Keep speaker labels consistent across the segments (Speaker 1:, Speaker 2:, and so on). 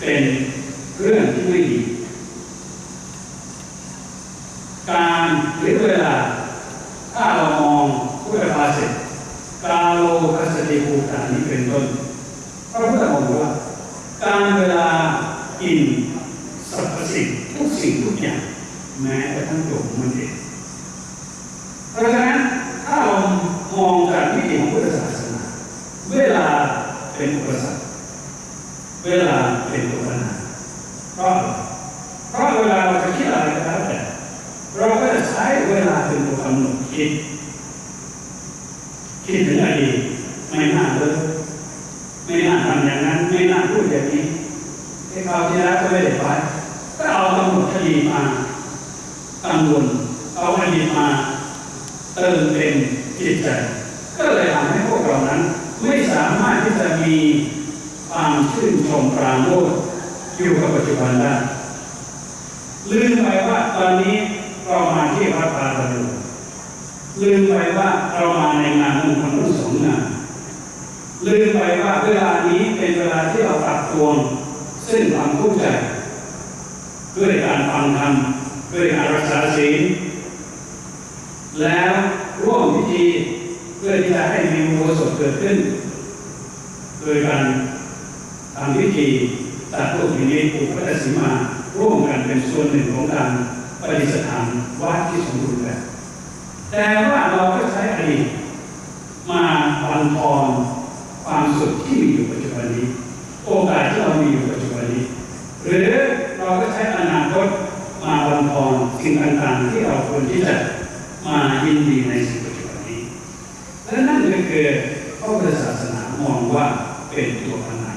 Speaker 1: เป็นเรื่องที่ไม่ดี การหรือเวลา ถ้าเรามองพุทธภาษิตกาโลคัสติภูตานี้เป็นต้นพระพุทธองค์ว่า การเวลากินสรรพสิ่งทุกสิ่งทุกอย่าง แม้กระทั่งตัวมันเองเพราะฉะนั้นถ้าเรามองจากวิถีของพุทธศาสนา เวลาเป็นอุปสรรค เวลาเป็นตัวปัญหาเพราะเพราะเวลาเราจะคิดอะไรก็แล้วแต่เราก็จะใช้เวลาเป็นตัวกำหนดคิด คิดถึงอดีตไม่น่าเลยไม่น่าทำอย่างนั้น ไม่น่าพูดอย่างนี้ไอ้คราวที่แล้วก็ไม่ได้ไปก็เอากำหนดคดีมากังวลเอาอดีตมาเติมเต็มจิตใจ ก็เลยทำให้พวกเรานั้น ไม่สามารถที่จะมีความชื่นชมปราโมทย์อยู่กับปัจจุบันได้ ลืมไปว่าตอนนี้เรามาที่วัดป่าบรรลุลืมไปว่าเรามาในงานมงคลทั้งสองงานลืมไปว่าเวลานี้เป็นเวลาที่เราปรับตวงซึ่งความเข้าใจด้วยการฟังธรรมด้วยการรักษาศีลแล้วร่วมพิธีเพื่อที่จะให้มีอุโบสถเกิดขึ้น โดยการทำพิธีตัดรูปพินิจอุปถัมภสีมา ร่วมกันเป็นส่วนหนึ่งของการปฏิสถานวัดที่สมบูรณ์แบบแต่ว่าเราก็ใช้อดีตมาบันทอนความสุขที่มีอยู่ปัจจุบันนี้ โอกาสที่เรามีอยู่ปัจจุบันนี้ หรือเราก็ใช้อนาคตมาบันทอนสิ่งต่างๆ ที่เราควรที่จะมายินดีในสิ่งปัจจุบันนี้และนั่นก็คือพระพุทธศาสนามองว่าเป็นตัวปัญหา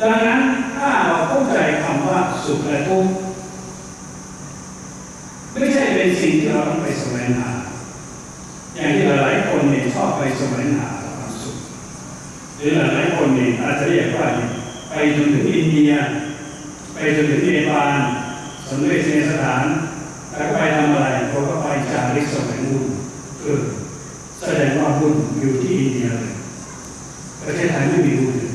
Speaker 1: ดังนั้นถ้าเราเข้าใจคำ ว่าสุขและทุกข์ไม่ใช่เป็นสิ่งที่เราต้องไปแสวงหา อย่างที่หลายๆคนเนี่ยชอบไปแสวงหาความสุขหรือหลายๆคนเนี่ยอาจจะเรียกว่าไปจนถึงอินเดีย ไปจนถึงเนปาลสมเด็จเสสถานแล้วไปทำอะไรเขาก็ไปจาริกแสวงบุญเออแสดงว่าบุญอยู่ที่อินเดียเลยประเทศไทยไม่มีบุญเลย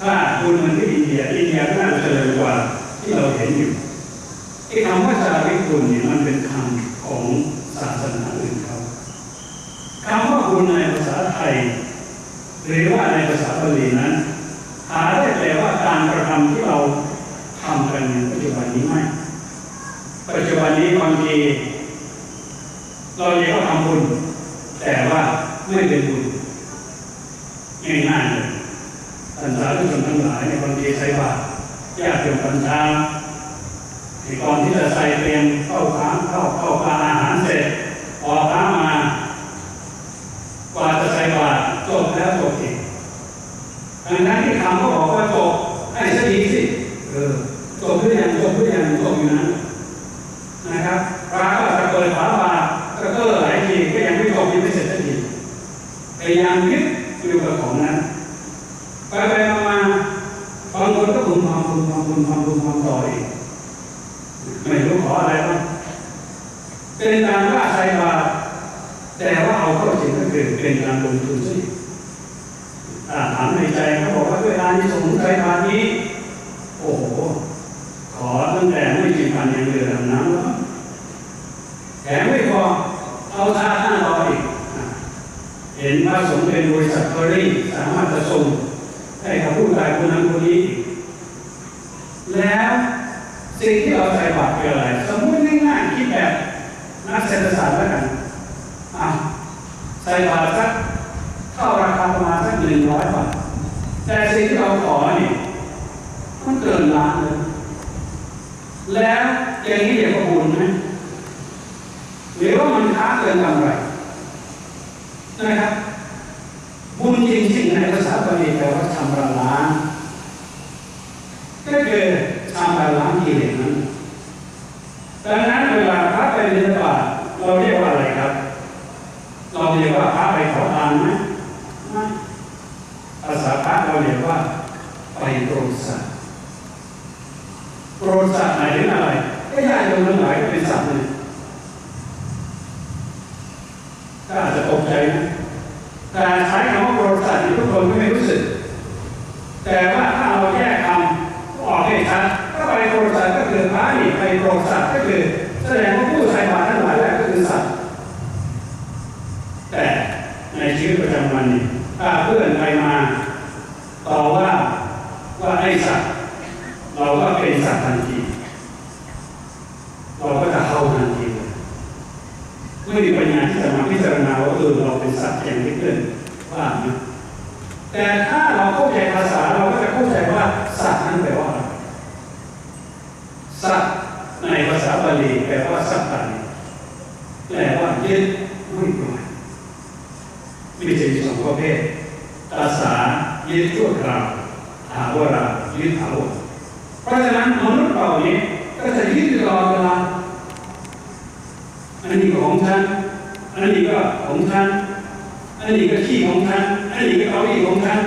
Speaker 1: ถ้าบุญมันที่อิน ดียอินเดียน่าจะเจริญกว่าที่เราเห็นอยู่ไอ้คำว่าจาริกบุญเนี่ยมันเป็นคำของศาสนาอื่นเขาคำว่าบุญในภาษาไทย หรือว่าในภาษาบาลีนั้นหาได้แปลว่าการกระทำที่เราทำกันในปัจจุบันนี้ไม่ ปัจจุบันนี้บางทีเราเรียกว่าทำบุญแต่ว่าไม่เป็นบุญง่ายๆเลย ท่านสาธุชนทั้งหลายในบางทีใส่บาตรญาติโยมปัญชาในก่อนที่จะใส่เตรียมเข้าค้างเข้าเข้าปลาอาหารเสร็จออกค้ามากว่าจะใส่บาตรจบแล้วจบอีกดังนั้นที่คำก็บอกว่าจบให้สักทีสิเออจบหรือยังจบหรือยังจบอยู่นั้นนะครับพระก็จะเปิดฝาบาตรก็เออหลายทีก็ยังไม่จบยังไม่เสร็จสักทีพยายามยึดอยู่กับของนั้น ไปไปมามาบางคนก็บุญความบุญความบุญความบุญความต่ออีกไม่รู้ขออะไรบ้างเป็นการว่าใส่บาแต่ว่าเอาเข้าจริงก็คือเป็นการลงทุนสิถามในใจเขาบอกว่าด้วยอานิสงส์ใจบานี้ โอ้โห ขอตั้งแต่ไม่กินพันยังเรือดำน้ำแล้วแถมไม่พอเอาชาห้าร้อยอีกอะเห็นว่าสงฆ์เป็นบริษัทเคอรี่สามารถจะส่งให้กับผู้ใดคนนั้นคนนี้อีกแล้วสิ่งที่เราใส่บาตรคืออะไร สมมติง่ายๆคิดแบบนักเศรษฐศาสตร์แล้วกันอะใส่บาตรสักเข้าราคาประมาณสักหนึ่งร้อยบาทแต่สิ่งที่เราขอนี่มันเกินล้านเลย แล้วอย่างนี้เรียกว่าบุญไหมหรือว่ามันค้าเกินกำไรนะครับ บุญจริงๆในภาษาบาลีแปลว่าชำระล้างก็คือชำระล้างกิเลสนั้นดังนั้นเวลาพระไปบิณฑบาตเราเรียกว่าอะไรครับ เราเรียกว่าพระไปขอทานไหมภาษาพระเราเรียกว่าไปโปรดสัตว โปรดสัตว์หมายถึงอะไร ก็ญาติโยมทั้งหลายก็เป็นสัตว์หนึ่ง ไม่มีปัญญาที่จะมาพิจารณาว่าเออเราเป็นสัตว์อย่างนี้เกินว่านะแต่ถ้าเราเข้าใจภาษาเราก็จะเข้าใจว่าสัตว์นั้นแปลว่าอะไรสัตว์ในภาษาบาลีแปลว่าสัตว์ตันแปลว่ายึดไม่ปล่อยมีจะมีสองประเภทภาษายึดชั่วคราวถาวรายึดถาวรเพราะฉะนั้นมนุษย์เรานี้ก็จะยึดตลอดเวลา อันนี้ก็ของฉัน อันนี้ก็ของฉัน อันนี้ก็ขี้ของฉัน อันนี้ก็เก้าอี้ของฉัน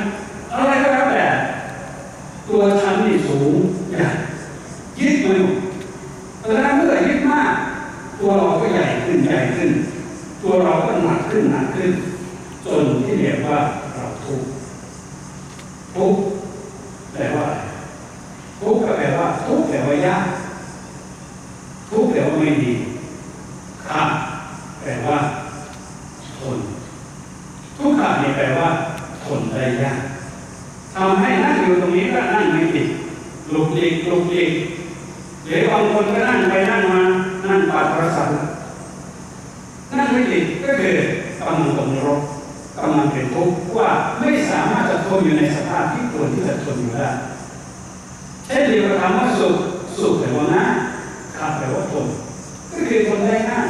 Speaker 1: อะไรก็แล้วแต่ ตัวฉันนี่สูงใหญ่ยึดมันหมดเพราะฉะนั้นเมื่อยึดมาก ตัวเราก็ใหญ่ขึ้นใหญ่ขึ้น ตัวเราก็หนักขึ้นหนักขึ้น จนที่เรียกว่าเราทุกข์ทุกข์แปลว่าทุกข์ก็แปลว่าทุกข์แปลว่ายากทุกข์แปลว่าไม่ดีข้าแปลว่าทนทุกข์ขาเนี่ย แปลว่าทนได้ยากทำให้นั่งอยู่ตรงนี้ก็นั่งไม่ติดลุกลีกลุกลีกหรือบางคนก็นั่งไปนั่งมา นั่งปัดโทรศัพท์นั่งไม่ติดก็คือกำลังตกนรกกำลังเป็นทุกข์ว่าไม่สามารถจะทนอยู่ในสภาพที่ควรที่จะทนอยู่ได้เช่นเดียวกับคำว่าสุขสุขแปลว่าง่ายขับแปลว่าทนก็คือทนได้ง่าย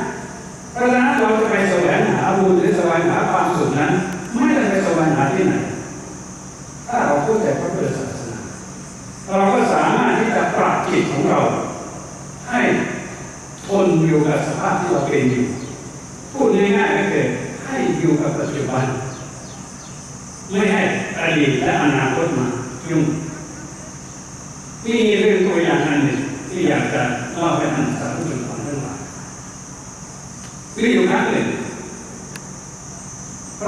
Speaker 1: เพราะฉะนั้นเราจะไปแสวงหาบุญหรือแสวงหาความสุขนั้น ไม่ได้ไปสวงหาที่ไหน ถ้าเราเข้าใจพระพุทธศาสนาเราก็สามารถที่จะปรับจิตของเรา ให้ทนอยู่กับสภาพที่เราเป็นอยู่พูดง่ายๆก็คือให้อยู่กับปัจจุบัน ไม่ให้อดีตและอนาคตมายุ่งมีเรื่องตัวอย่างอันหนึ่งที่อยากจะเล่าให้ท่านสาธุชนฟังเรื่องหลายมีอยู่ครั้งหนึ่ง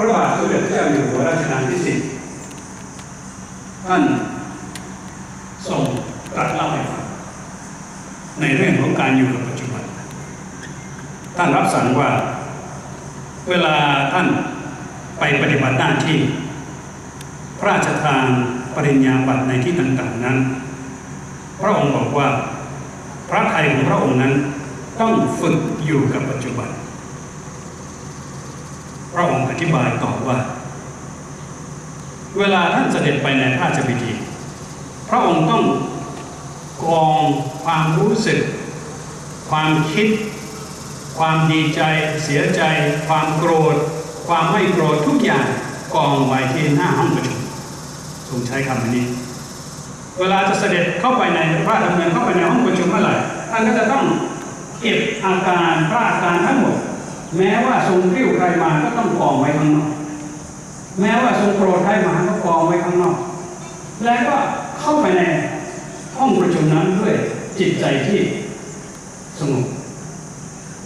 Speaker 1: ระบาทสมเด็จพระเจ้าอยู่หัวรัชกาลที่สิบท่านทรงตรัสเล่าให้ฟังในเรื่องของการอยู่กับปัจจุบัน ท่านรับสั่งว่า เวลาท่านไปปฏิบัติหน้าที่ พระราชทานปริญญาบัตรในที่ต่างๆนั้น พระองค์บอกว่า พระไทยของพระองค์นั้นต้องฝึกอยู่กับปัจจุบัน ระองค์อธิบายต่อว่า เวลาท่านเสด็จไปในพระราชพิธี พระองค์ต้องกองความรู้สึก ความคิด ความดีใจ เสียใจ ความโกรธ ความไม่โกรธทุกอย่างกองไว้ที่หน้าห้องประชุมทรงใช้คำนี้ เวลาจะเสด็จเข้าไปในพระดำเนินเข้าไปในห้องประชุมเมื่อไหร่ท่านก็จะต้องเก็บอาการพระอาการทั้งหมด แม้ว่าทรงริ้วใครมาก็ต้องกองไว้ข้างนอก แม้ว่าทรงโกรธใครมาก็กองไว้ข้างนอก แล้วก็เข้าไปในห้องประชุมนั้นด้วยจิตใจที่สงบ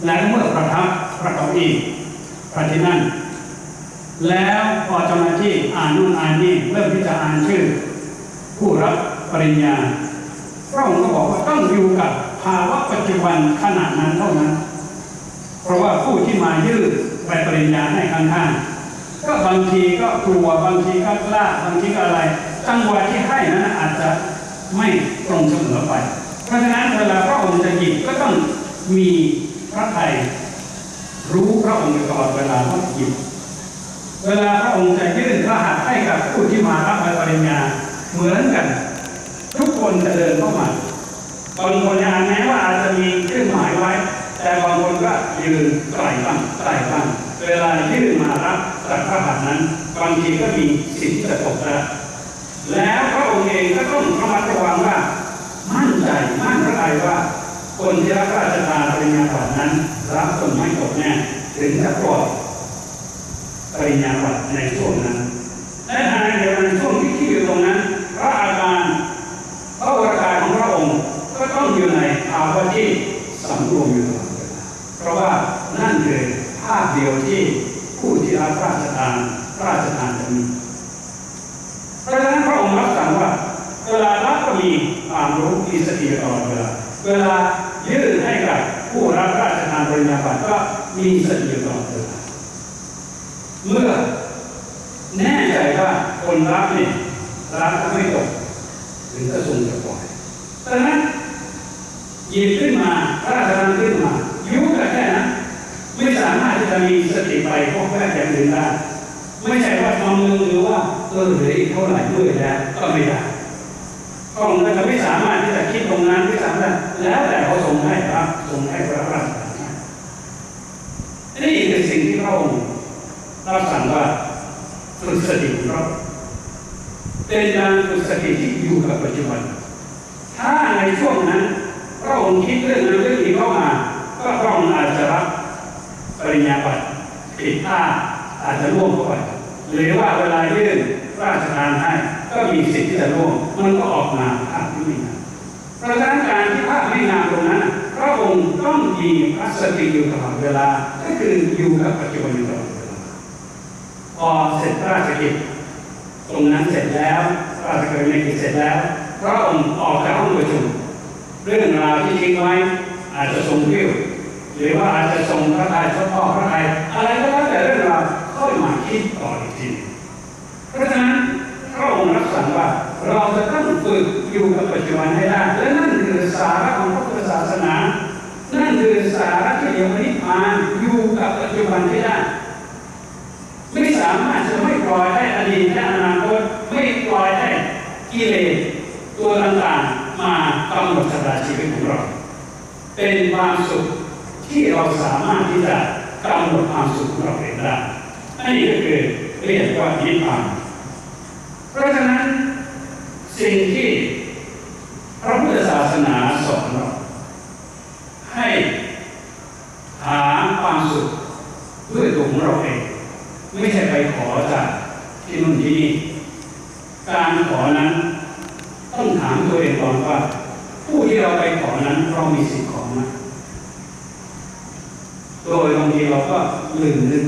Speaker 1: และเมื่อประทับพระเก้าอี้พระที่นั่งแล้วพอเจ้าหน้าที่อ่านนู่นอ่านนี่เริ่มที่จะอ่านชื่อ ผู้รับปริญญาพระองค์ก็บอกว่าต้องอยู่กับภาวะปัจจุบันขณะนั้นเท่านั้น เพราะว่าผู้ที่มายื่นใบปริญญาให้ข้างๆก็บางทีก็กลัวบางทีก็กล้าบางทีก็อะไรจังหวะที่ให้นั้นอาจจะไม่ตรงเสมอไป เพราะฉะนั้นเวลาพระองค์จะหยิบก็ต้องมีพระไทยรู้พระองค์ตลอดเวลาว่าหยิบเวลาพระองค์จะยื่นพระหัตถ์ให้กับผู้ที่มารับใบปริญญาเหมือนกัน ทุกคนจะเดินเข้ามาบางคนอาจแม้ว่าอาจจะมีเครื่องหมายไว้ แต่บางคนก็ยืนไกลบ้างไกลบ้างเวลายื่นมารับจากพระหัตถ์นั้นบางทีก็มีสิ่งที่จะตกแล้แล้วพระองค์เองก็ต้องระมัดระวังว่า มั่นใจมั่นพระทัยว่า คนที่รับราชทานปริญญาบัตรนั้น รับคนไม่ตกแน่ถึงจะปลอดปริญญาบัตรในช่วงนั้นและขณะเดียวกันช่วงที่ที่อยู่ตรงนั้น พระอาการพระวรกายของพระองค์ก็ต้องอยู่ในภาวะที่สำรวมอยู่ตลอด เพราะว่านั่นคือภาพเดียวที่ผู้ที่รับราชทานรราชทานจะมี เพราะฉะนั้นพระองค์รับสั่งว่า เวลารับก็มีความรู้มีสติตลอดเวลาเวลายื่นให้กับผู้รับราชทานปริญญาบัตรก็มีสติตลอดเวลาเมื่อแน่ใจว่าคนรับนี่รับก็ไม่ตกถึงจะทรงจะปล่อยดังนั้นหยิบขึ้นมาพระราชทานขึ้นมา ยุบแต่แค่นั้นไม่สามารถที่จะมีสติไปพวกแวกอย่างอื่นได้ไม่ใช่ว่าทำมือหรือว่าเออเหลืออีกเท่าไหร่ด้วยแล้วก็ไม่ได้กล้องก็จะไม่สามารถที่จะคิดตรงนั้นไม่สามารถแล้วแต่เขาส่งให้พระส่งให้พระราชานี่คือสิ่งที่พระองค์รับสั่งว่าฝึกสติของเราเป็นการฝึกสติที่อยู่กับปัจจุบัน ถ้าในช่วงนั้นพระองค์คิดเรื่องนั้นเรื่องนี้เข้ามา ก็พระองค์อาจจะรับ ริญญาบัตรผิดพลาดอาจจะล่วงเข้าไปหรือว่าเวลายื่นราชการให้ก็มีสิทธิ์ที่จะล่วงมันก็ออกมาภาพไม่งามเพราะฉะนั้นการที่ภาพไม่งามตรงนั้นพระองค์ต้องมีพระสติอยู่ตลอดเวลา ก็คืออยู่กับปัจจุบันอยู่ตลอดเวลาพอเสร็จราชกิจตรงนั้นเสร็จแล้วราชการในกิจเสร็จแล้ว พระองค์ออกจากห้องประชุมเรื่องราวที่ทิ้งไว้อาจจะทรงพิ้ว หรือว่าอาจจะทรงพระทัยเฉพาะพระทัยอะไรก็แล้วแต่เรื่องราวค่อยมาคิดต่ออีกทีเพราะฉะนั้นพระองค์รับสั่งว่าเราจะต้องฝึกอยู่กับปัจจุบันให้ได้และนั่นคือสาระของพระพุทธศาสนา นั่นคือสาระที่เดียวนิพพานอยู่กับปัจจุบันให้ได้ไม่สามารถจะไม่ปล่อยให้อดีตและอนาคตไม่ปล่อยให้กิเลสตัวต่างๆมากำหนดชะตาชีวิตของเรา เป็นความสุข ที่เราสามารถที่จะกำหนดความสุขของเราเองได้อันนี้ก็คือเรียกว่านิพพานเพราะฉะนั้นสิ่งที่พระพุทธศาสนาสอนเราให้หาความสุขด้วยตัวของเราเองไม่ใช่ไปขอจากที่นู่นที่นี่การขอนั้นต้องถามตัวเองก่อนว่า ผู้ที่เราไปขอนั้นเรามีสิทธิ์ขอไหมโดยบางทีเราก็ลืมนึก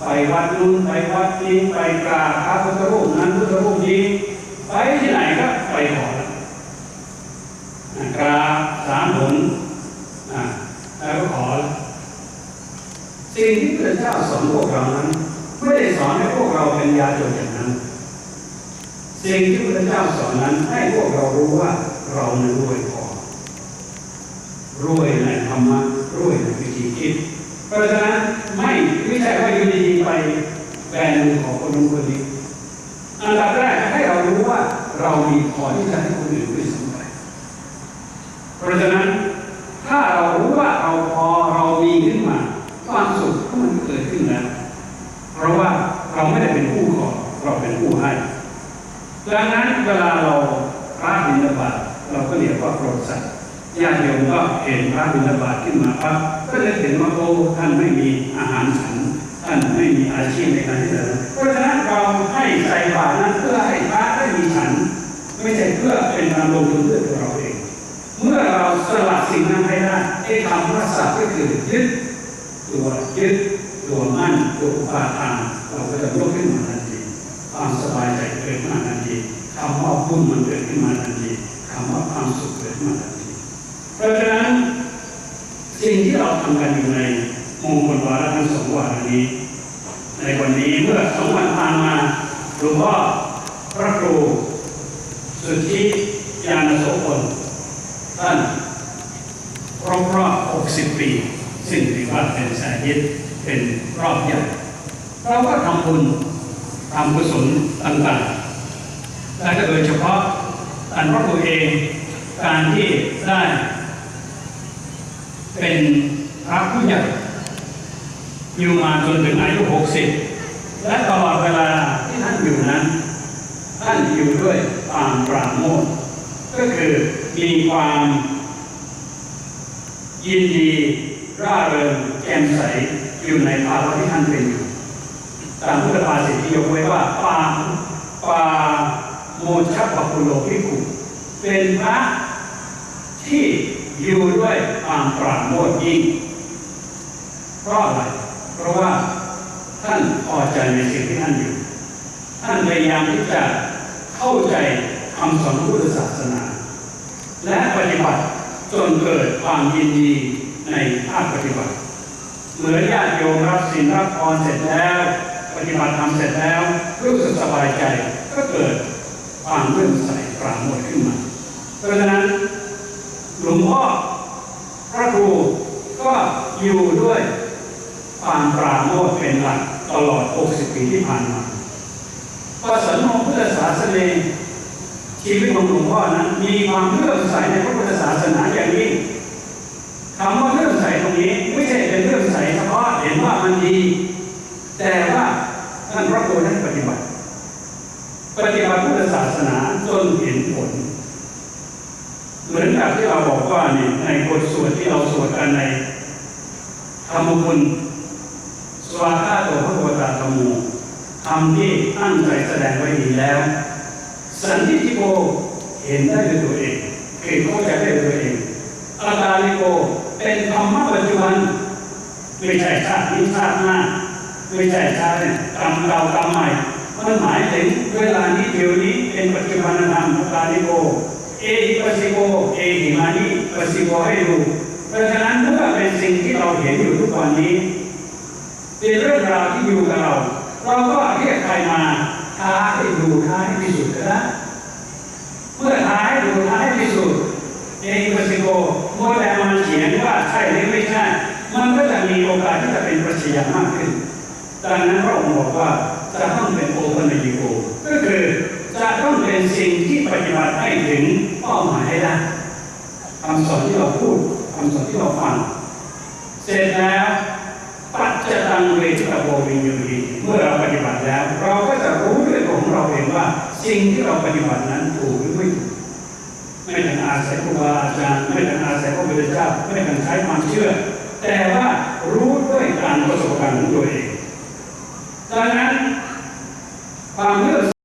Speaker 1: ไปวัดนู้นไปวัดนี้ไปกราบพระพุทธรูปนั้นพุทธรูปนี้ไปที่ไหนก็ไปขอล้วอ่ากราบสามหนอ่าแล้วก็ขอสิ่งที่พระเจ้าสอนพวกเรานั้นไม่ได้สอนให้พวกเราเป็นยาจนอย่างนั้น สิ่งที่พระเจ้าสอนนั้นให้พวกเรารู้ว่าเรานั้นรวยพอรวยในธรรมะรวยในวิธีคิด เพราะฉะนั้นไม่ไม่ใช่ว่าอยู่ดีๆไปแบนของคนนู้นคนนี้อันดับแรกให้เรารู้ว่าเรามีพอที่จะให้คนอื่นด้วยซ้ำไปเพราะฉะนั้นถ้าเรารู้ว่าเราพอเรามีขึ้นมาความสุขก็มันเกิดขึ้นแล้วเพราะว่าเราไม่ได้เป็นผู้ขอเราเป็นผู้ให้ดังนั้นเวลาเราพระบิณฑบาตเราก็เรียกว่าโปรดสัตว์ ญาติโยมก็เห็นพระบิณฑบาตขึ้นมาปั๊บก็จะเห็นว่าโอ้ท่านไม่มีอาหารฉันท่านไม่มีอาชีพในการที่จะเพราะฉะนั้นเราให้ใส่บาตรนั้นเพื่อให้พระได้มีฉัน ไม่ใช่เพื่อเป็นการลงทุนเพื่อตัวเราเอง เมื่อเราสละสิ่งนั้นให้ได้ไอ้คำว่าสัตว์ก็คือยึดตัวยึดตัวมั่นตัวอุปาทานเราก็จะลุกขึ้นมาทันทีความสบายใจเกิดขึ้นมาทันทีคำว่าพุ่มมันเกิดขึ้นมาทันทีคำว่าความสุขเกิดขึ้นมาทันที เพราะฉะนั้นสิ่งที่เราทำกันอยู่ในมงคลวาระทั้งสองวาระนี้ ในวันนี้เมื่อสองวันผ่านมาหลวงพ่อพระครูสุทธิยานโสพลท่านครบรอบ 60 ปี ซึ่งถือว่าเป็นสายิตเป็นรอบใหญ่เราก็ทำบุญทำกุศลต่างๆและก็โดยเฉพาะอันพระครูเองการที่ได้ เป็นพระผู้ใหญ่อยู่มาจนถึงอายุ 60 และตลอดเวลาที่ท่านอยู่นั้น ท่านอยู่ด้วยความปราโมทก็คือมีความยินดีร่าเริงแจ่มใสอยู่ในภาวะที่ท่านเป็นอยู่ตามพุทธภาษิตที่ยกไว้ว่าปาปาโมชัปปุโลภิกขุเป็นพระที่ อยู่ด้วยความปราโมทย์ยิ่ง เพราะอะไร เพราะว่าท่านพอใจในสิ่งที่ท่านอยู่ ท่านพยายามที่จะเข้าใจคำสอนพุทธศาสนา และปฏิบัติจนเกิดความยินดีในภาคปฏิบัติ เหมือนญาติโยมรับศีลรับพรเสร็จแล้ว ปฏิบัติธรรมเสร็จแล้วรู้สึกสบายใจก็เกิดความเลื่อมใสปราโมทย์ขึ้นมา เพราะฉะนั้น หลวงพ่อพระครูก็อยู่ด้วยความปราโมทย์เป็นหลักตลอด 60 ปีที่ผ่านมาประสนองพุทธศาสนาชีวิตของหลวงพ่อนั้น มีความเลื่อมใสในพระพุทธศาสนาอย่างยิ่งคำว่าเลื่อมใสตรงนี้ไม่ใสเฉพาะเห็นว่ามันดี แต่ว่าท่านพระโคท่านปฏิบัติ ปฏิบัติพุทธศาสนาจนเห็นผล เหมือนกั บที่เราบอกว่าเนี่ยในบทสวดที่เราสวดกันในธรรมคุณสวากาโตพระโกตาธรรมโมธรรมที่ตั้งใจแสดงไว้ดีแล้ว สันติทิโกเห็นได้ด้วยตัวเองเห็นเข้าใจได้ด้วยตัวเองอาตาลิโกเป็นธรรมะปัจจุบันไม่ใช่ชาตินี้ชาติหน้าไม่ใช่ชาติเนี่ยกรรมเก่ากรรมใหม่มันหมายถึงเวลานี้เดี๋ยวนี้เป็นปัจจุบันธรรมอาตาลิโก เอหิปัสสิโกเอหิมานิปัสสิโกให้ดูเพราะฉะนั้นเมื่อเป็นสิ่งที่เราเห็นอยู่ทุกวันนี้ เป็นเรื่องราวที่อยู่กับเรา เราก็เรียกใครมาท้าให้ดูท้าให้พิสูจน์ก็ได้เมื่อท้าให้ดูท้าให้พิสูจน์เอหิปัสสิโกโมแดงมันเขียนว่าใช่หรือไม่ใช่มันก็จะมีโอกาสที่จะเป็นปัจจัยมากขึ้น ดังนั้นพระองค์บอกว่าจะต้องเป็นโอปันญิโกก็คือจะต้องเป็นสิ่งที่ปฏิบัติให้ถึง หมายให้ได้คำสอนที่เราพูดคำสอนที่เราฟัง เสร็จแล้วปัจจตังเวทิตาโบวิญญูรีเมื่อเราปฏิบัติแล้ว เราก็จะรู้ด้วยตัวของเราเองว่า สิ่งที่เราปฏิบัตินั้นถูกหรือไม่ถูกไม่ต้องอาศัยครูบาอาจารย์ไม่ต้องอาศัยพระพุทธเจ้าไม่ต้องใช้ความเชื่อ แต่ว่ารู้ด้วยการประสบการณ์ของตัวเองดังนั้นความเลื่อ